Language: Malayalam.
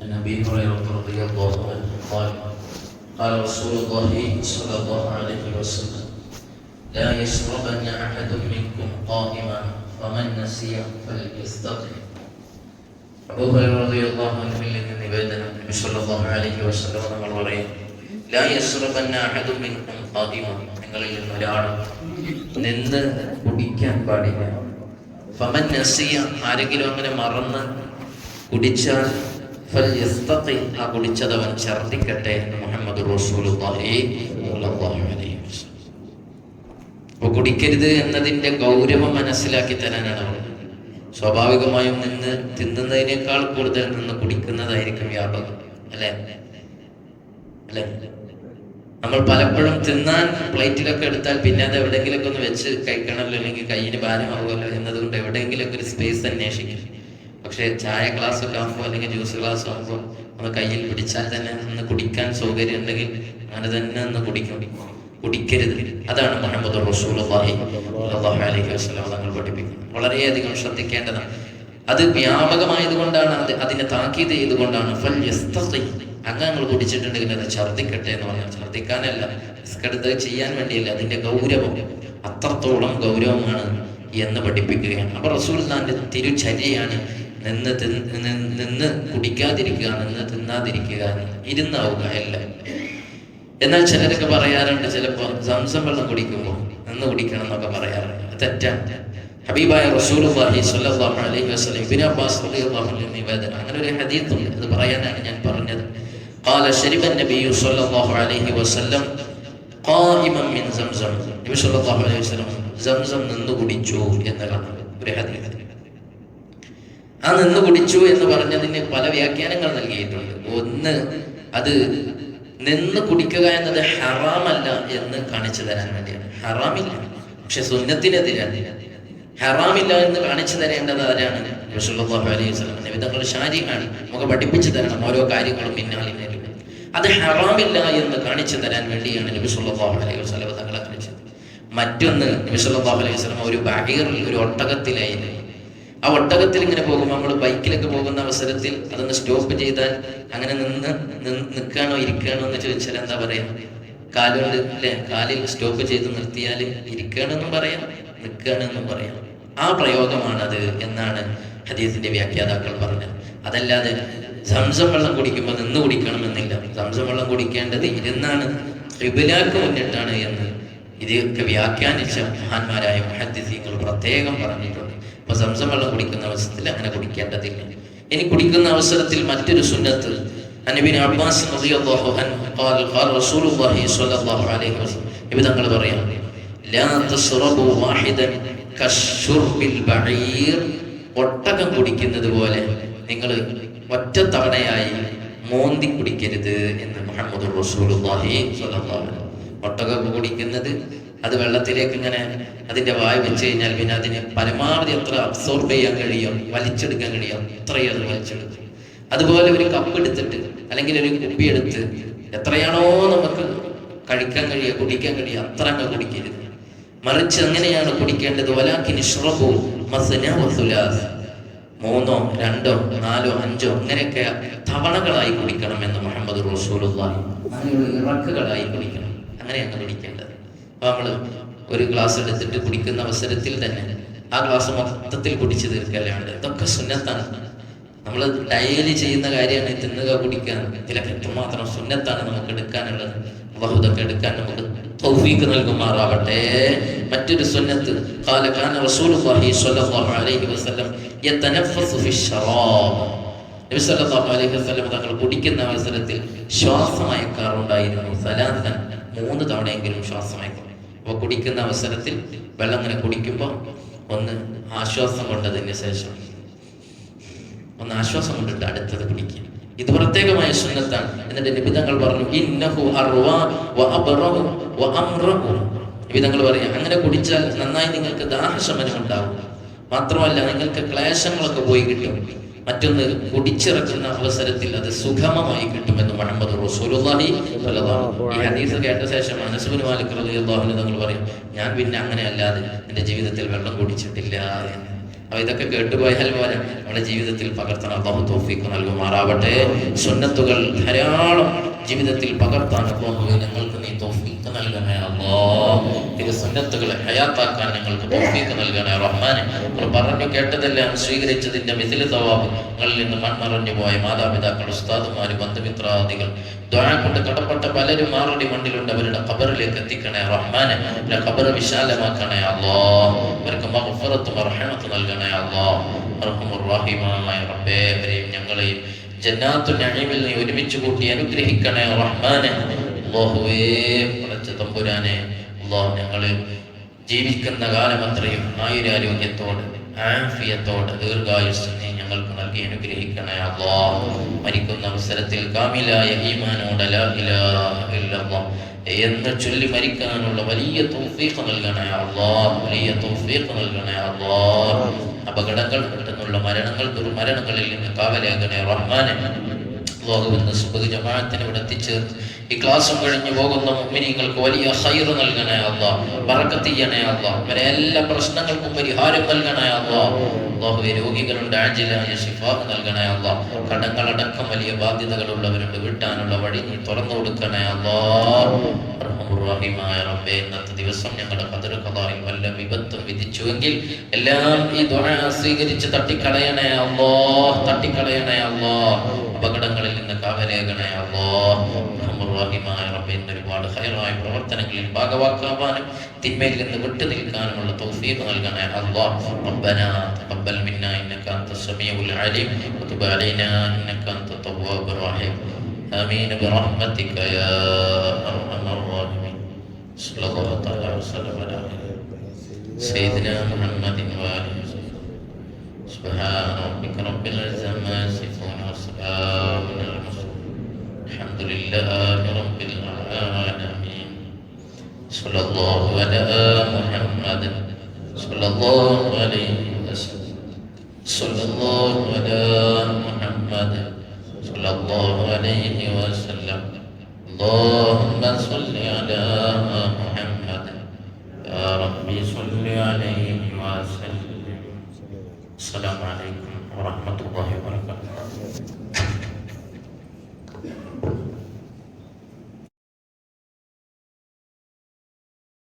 عن ابي هريره رضي الله عنه قال قال رسول الله صلى الله عليه وسلم لا يشربن احد منكم قائما فمن نسي فليستطع അബൂ ഹുറൈറ റളിയല്ലാഹു അൻഹുവിൽ നിന്ന് നിവേദനം നബി സല്ലല്ലാഹു അലൈഹി വസല്ലം നമ്മൾ പറയും ലാ യശ്റബന്ന അഹദും മിൻകും ഖാദിമ നിങ്ങളിൽ നിന്ന് ഒരാൾ നിന്ന് കുടിക്കാൻ പാടില്ല ഫമൻ നസിയ ആരെങ്കിലും അങ്ങനെ മറന്ന് കുടിച്ചാൽ ഫൽയസ്തഖി ആ എന്ന് മുഹമ്മദ് അപ്പോൾ കുടിക്കരുത് എന്നതിന്റെ ഗൗരവം മനസ്സിലാക്കി തരാനാണ് അവൾ സ്വാഭാവികമായും നിന്ന് തിന്നുന്നതിനേക്കാൾ കൂടുതൽ നിന്ന് കുടിക്കുന്നതായിരിക്കും വ്യാപകം. അല്ലെ? അല്ലെ? നമ്മൾ പലപ്പോഴും തിന്നാൻ പ്ലേറ്റിലൊക്കെ എടുത്താൽ പിന്നെ അത് എവിടെയെങ്കിലൊക്കെ ഒന്ന് വെച്ച് കഴിക്കണമല്ലോ അല്ലെങ്കിൽ കയ്യിന് ഭാരമാവുമല്ലോ എന്നതുകൊണ്ട് എവിടെയെങ്കിലൊക്കെ ഒരു സ്പേസ് അന്വേഷിക്കും. പക്ഷേ ചായ ഗ്ലാസ് ആകുമ്പോൾ അല്ലെങ്കിൽ ജ്യൂസ് ഗ്ലാസ്സോ ആകുമ്പോൾ നമ്മൾ കയ്യിൽ പിടിച്ചാൽ തന്നെ ഒന്ന് കുടിക്കാൻ സൗകര്യം ഉണ്ടെങ്കിൽ അങ്ങനെ തന്നെ ഒന്ന് കുടിക്കും. കുടിക്കരുത്. അതാണ് മുഹമ്മദ് സ്വല്ലല്ലാഹു അലൈഹി വസല്ലം തങ്ങൾ പഠിപ്പിക്കുന്നത്. വളരെയധികം ശ്രദ്ധിക്കേണ്ടതാണ്. അത് വ്യാപകമായതുകൊണ്ടാണ് അത് അതിനെ താക്കീത് ചെയ്തുകൊണ്ടാണ്. ഫൽ അംഗങ്ങൾ കുടിച്ചിട്ടുണ്ടെങ്കിൽ അത് ഛർദ്ദിക്കട്ടെ എന്ന് പറഞ്ഞാൽ ഛർദ്ദിക്കാനല്ല. റിസ്കെടുത്ത് ചെയ്യാൻ വേണ്ടിയല്ല. അതിന്റെ ഗൗരവം. അത്രത്തോളം ഗൗരവമാണ് എന്ന് പഠിപ്പിക്കുകയാണ്. അപ്പൊ റസൂൽ തിരുചര്യയാണ് നിന്ന് തിന്ന് നിന്ന് നിന്ന് കുടിക്കാതിരിക്കുക നിന്ന് തിന്നാതിരിക്കുക ഇരുന്നാവുക എല്ലാം എന്നാൽ ചിലരൊക്കെ പറയാറുണ്ട് ചിലപ്പോൾ സംസം വെള്ളം കുടിക്കുമ്പോൾ നിന്ന് കുടിക്കണം എന്നൊക്കെ പറയാറുണ്ട് അത് തെറ്റാണ് ഹബീബായ റസൂലുള്ളാഹി സ്വല്ലല്ലാഹു അലൈഹി വസല്ലം ഇബ്നു അബ്ബാസ് റളിയല്ലാഹു അൻഹു നിവേദനം അങ്ങനെ ഒരു ഹദീസ് ഉണ്ട് അത് പറയാനാണ് ഞാൻ പറഞ്ഞത് قال شرب النبي صلى الله عليه وسلم قائما من زمزم നബി സല്ലല്ലാഹു അലൈഹി വസല്ലം സംസം നിന്ന് കുടിച്ചു എന്നതാണ് ഒരു ഹദീസ് ആ നിന്ന് കുടിച്ചു എന്ന് പറഞ്ഞതിന് പല വ്യാഖ്യാനങ്ങൾ നൽകിയിട്ടുണ്ട്. ഒന്ന് അത് നിന്ന് കുടിക്കുക എന്നത് ഹറാമല്ല എന്ന് കാണിച്ചു തരാൻ വേണ്ടിയാണ്. ഹറാമില്ല. പക്ഷെ സുന്നത്തിനെതിരാണ് ഹറാമില്ല എന്ന് കാണിച്ചു തരേണ്ടത് ആരാണ്? അലൈഹി ഷാരിഹാണ് നമുക്ക് പഠിപ്പിച്ചു തരണം ഓരോ കാര്യങ്ങളും പിന്നാലിനും അത് ഹറാമില്ല എന്ന് കാണിച്ചു തരാൻ വേണ്ടിയാണ് നബി സല്ലല്ലാഹു അലൈഹി വസല്ലം തങ്ങളെ കാണിച്ചത്. മറ്റൊന്ന് നബി സല്ലല്ലാഹു അലൈഹി ഒരു ബഹീറിൽ ഒരു ഒട്ടകത്തിലായിരുന്നു ആ ഒട്ടകത്തിൽ ഇങ്ങനെ പോകുമ്പോൾ നമ്മൾ ബൈക്കിലൊക്കെ പോകുന്ന അവസരത്തിൽ അതൊന്ന് സ്റ്റോപ്പ് ചെയ്താൽ അങ്ങനെ നിന്ന് നിൽക്കാണോ ഇരിക്കാണോ എന്ന് ചോദിച്ചാൽ എന്താ പറയാ? കാലുകൊണ്ട് അല്ലെ കാലിൽ സ്റ്റോപ്പ് ചെയ്ത് നിർത്തിയാൽ ഇരിക്കണമെന്നും പറയാം നിൽക്കണമെന്നും പറയാം. ആ പ്രയോഗമാണത് എന്നാണ് ഹദീസിന്റെ വ്യാഖ്യാതാക്കൾ പറഞ്ഞത്. അതല്ലാതെ സംസം വെള്ളം കുടിക്കുമ്പോൾ നിന്ന് കുടിക്കണമെന്നില്ല. സംസം വെള്ളം കുടിക്കേണ്ടത് ഇരുന്നാണ് റിബിലാക്ക് മുന്നിട്ടാണ് എന്ന് ഇതൊക്കെ വ്യാഖ്യാനിച്ച മഹാന്മാരായ മുഹദ്ദിസീങ്ങൾ പ്രത്യേകം പറഞ്ഞിട്ടുണ്ട്. അപ്പൊ സംസം വെള്ളം കുടിക്കുന്ന അവസരത്തിൽ അങ്ങനെ കുടിക്കേണ്ടതില്ല. ഇനി കുടിക്കുന്ന അവസരത്തിൽ മറ്റൊരു സുന്നത്ത് അബ്ബാസ് റളിയല്ലാഹു അൻഹു തങ്ങൾ പറയാം. ലാ വാഹിദൻ ബഈർ. ഒട്ടകം കുടിക്കുന്നത് പോലെ നിങ്ങൾ ഒറ്റ തവണയായി മോന്തി കുടിക്കരുത് എന്ന് മുഹമ്മദ് റസൂലുള്ളാഹി ഒട്ടകം കുടിക്കുന്നത് അത് വെള്ളത്തിലേക്ക് ഇങ്ങനെ അതിന്റെ വായ വെച്ച് കഴിഞ്ഞാൽ പിന്നെ അതിനെ പരമാവധി എത്ര അബ്സോർബ് ചെയ്യാൻ കഴിയും വലിച്ചെടുക്കാൻ കഴിയും അത്രയും അത് വലിച്ചെടുക്കും. അതുപോലെ ഒരു കപ്പ് എടുത്തിട്ട് അല്ലെങ്കിൽ ഒരു കുപ്പി എടുത്ത് എത്രയാണോ നമുക്ക് കഴിക്കാൻ കഴിയുക കുടിക്കാൻ കഴിയുക അത്ര അങ്ങ് കുടിക്കരുത്. മറിച്ച് എങ്ങനെയാണ് കുടിക്കേണ്ടത്. വലാക്കിന് മൂന്നോ രണ്ടോ നാലോ അഞ്ചോ അങ്ങനെയൊക്കെ തവണകളായി കുടിക്കണം എന്ന് മുഹമ്മദ് റസൂലുള്ളാഹി. അങ്ങനെയുള്ള ഇറക്കുകളായി കുടിക്കണം. അങ്ങനെയാണ് കുടിക്കേണ്ടത്. നമ്മൾ ഒരു ഗ്ലാസ് എടുത്തിട്ട് കുടിക്കുന്ന അവസരത്തിൽ തന്നെ ആ ഗ്ലാസ് മൊത്തത്തിൽ കുടിച്ചു തീർക്കല്ലാണ്ട് ഇതൊക്കെ സുന്നത്താണ്. നമ്മൾ ഡയലി ചെയ്യുന്ന കാര്യമാണ് തിന്നുക കുടിക്കാൻ ഇതിലൊക്കെ എത്രമാത്രം സുന്നത്താണ് നമുക്ക് എടുക്കാനുള്ളത്. ബഹുതൊക്കെ എടുക്കാൻ നമുക്ക് തൗഫീക്ക് നൽകുമാറാവട്ടെ. മറ്റൊരു സുന്നത്ത് അലൈഹി വസല്ലം നബി അലൈഹി വസല്ലം തങ്ങൾ കുടിക്കുന്ന അവസരത്തിൽ ശ്വാസമയക്കാറുണ്ടായിരുന്നു സലാസൻ മൂന്ന് തവണയെങ്കിലും ശ്വാസമയക്കും അപ്പോൾ കുടിക്കുന്ന അവസരത്തിൽ വെള്ളം ഇങ്ങനെ കുടിക്കുമ്പോൾ ഒന്ന് ആശ്വാസം കൊണ്ടതിന് ശേഷം ഒന്ന് ആശ്വാസം കൊണ്ടിട്ട് അടുത്തത് കുടിക്കുക. ഇത് പ്രത്യേകമായ സുന്നത്താണ് എന്നിട്ട് നിബിധങ്ങൾ പറഞ്ഞു ഇന്നഹു അർവാ പറയും അങ്ങനെ കുടിച്ചാൽ നന്നായി നിങ്ങൾക്ക് ദാഹശമനം ഉണ്ടാവും മാത്രമല്ല നിങ്ങൾക്ക് ക്ലേശങ്ങളൊക്കെ പോയി കിട്ടും. മറ്റൊന്ന് കുടിച്ചിറക്കുന്ന അവസരത്തിൽ അത് സുഗമമായി കിട്ടുമെന്ന് മുഹമ്മദ് റസൂലുള്ളാഹി ഈ ഹദീസ് കേട്ട ശേഷം അനസുബിന് മാലിക് റളിയല്ലാഹു അൻഹു പറയും ഞാൻ പിന്നെ അങ്ങനെ അല്ലാതെ എന്റെ ജീവിതത്തിൽ വെള്ളം കുടിച്ചിട്ടില്ല എന്ന്. അപ്പൊ ഇതൊക്കെ കേട്ടുപോയാൽ പോലെ നമ്മുടെ ജീവിതത്തിൽ പകർത്തണം അള്ളാഹു തോഫിക്ക് നൽകുമാറാവട്ടെ. സുന്നത്തുകൾ ധാരാളം ജീവിതത്തിൽ പകർത്താൻ പോകുന്നത് ഞങ്ങൾക്ക് നീ തോഫീക്ക് നൽകണേ ഇത് സന്നദ്ധകളെ ഹയാത്താക്കാൻ ഞങ്ങൾക്ക് തോഫീക്ക് നൽകണേ റഹ്മാനെ. നിങ്ങൾ പറഞ്ഞു കേട്ടതെല്ലാം സ്വീകരിച്ചതിന്റെ മിഥില തവാബ് ഞങ്ങളിൽ നിന്ന് മൺമറഞ്ഞു പോയ മാതാപിതാക്കൾ ഉസ്താദുമാര് ബന്ധുമിത്രാദികൾ ദ്വാ കൊണ്ട് കടപ്പെട്ട പലരും ആറടി മണ്ണിലുണ്ട്. അവരുടെ ഖബറിലേക്ക് എത്തിക്കണേ റഹ്മാനെ. അവരുടെ ഖബർ വിശാലമാക്കണേ അല്ലോ അവർക്ക് മഹഫറത്തും റഹ്മത്ത് നൽകണേ അല്ലോ റഹ്മുർ-റഹീമായ റബ്ബേ അവരെയും ഞങ്ങളെയും ജന്നാത്തു നഈമിൽ നീ ഒരുമിച്ച് കൂട്ടി അനുഗ്രഹിക്കണേ റഹ്മാനെ. അല്ലാഹുവേ പടച്ച തമ്പുരാനെ അല്ലാഹ് ഞങ്ങൾ ജീവിക്കുന്ന കാലം അത്രയും ആയുരാരോഗ്യത്തോട് ആഫിയത്തോടെ ദീർഘായുസ് നീ ഞങ്ങൾക്ക് നൽകി അനുഗ്രഹിക്കണേ അള്ളാഹ്. മരിക്കുന്ന അവസരത്തിൽ കാമിലായ ഈമാനോടെ ലാ ഇലാഹ ഇല്ലല്ലാഹ്. എന്ന് ചൊല്ലി മരിക്കാനുള്ള വലിയ തൗഫീഖ് നൽകണേ അള്ളാ വലിയ തൗഫീഖ് നൽകണേ അള്ളാ. അപകടങ്ങൾ പെട്ടെന്നുള്ള മരണങ്ങൾ ദുർമരണങ്ങളിൽ നിന്ന് കാവലാകണേ റഹ്മാനെ. ലോകമെന്ന് സുബഹ് ജമാഅത്തിന് ഇവിടെ എത്തിച്ചേർത്ത്. ഈ ക്ലാസ്സും കഴിഞ്ഞു പോകുന്ന മുഅ്മിനീങ്ങൾക്ക് വലിയ ഹൈർ നൽകണേ അള്ളാ. ബറക്കത്ത് ചെയ്യണേ അല്ലാ ഇവരെ എല്ലാ പ്രശ്നങ്ങൾക്കും പരിഹാരം നൽകണേ അല്ലാ അല്ലാഹുവെ രോഗികളുണ്ട് ആജിലായ ശിഫാഹ് നൽകണേ അല്ലാ കടങ്ങളടക്കം വലിയ ബാധ്യതകളുള്ളവരുണ്ട് വീട്ടാനുള്ള വഴി നീ തുറന്നു കൊടുക്കണേ അള്ളാഹിമായ റബ്ബേ ഇന്നത്തെ ദിവസം ഞങ്ങളുടെ കതിർ കഥായിൽ വല്ല വിപത്തും വിധിച്ചുവെങ്കിൽ എല്ലാം ഈ ദുആ സ്വീകരിച്ച് തട്ടിക്കളയണേ അള്ളാഹ് തട്ടിക്കളയണേ അള്ളാഹ് അപകടങ്ങളിൽ നിന്ന് കാവലേകണേ അല്ലോ റഹീമായ റബ്ബേ ഇന്ന് ഒരുപാട് ഹൈറായ പ്രവർത്തനങ്ങളിൽ ഭാഗവാക്കാവാനും തിന്മയിൽ നിന്ന് വിട്ടു നിൽക്കാനുമുള്ള തൗഫീഖ് നൽകണേ അല്ലോ ربنا تقبل منا انك انت السميع العليم وتب علينا انك انت التواب الرحيم امين برحمتك يا ارحم الراحمين صلى الله تعالى وسلم على سيدنا محمد واله وصحبه سبحان ربك رب العزه عما يصفون وسلام على المرسلين الحمد لله رب العالمين. صلى الله على محمد. صلى الله عليه وسلم. صلى الله على محمد. صلى الله عليه وسلم. اللهم صل على محمد. يا ربي صل عليه وسلم. السلام عليكم ورحمة الله وبركاته.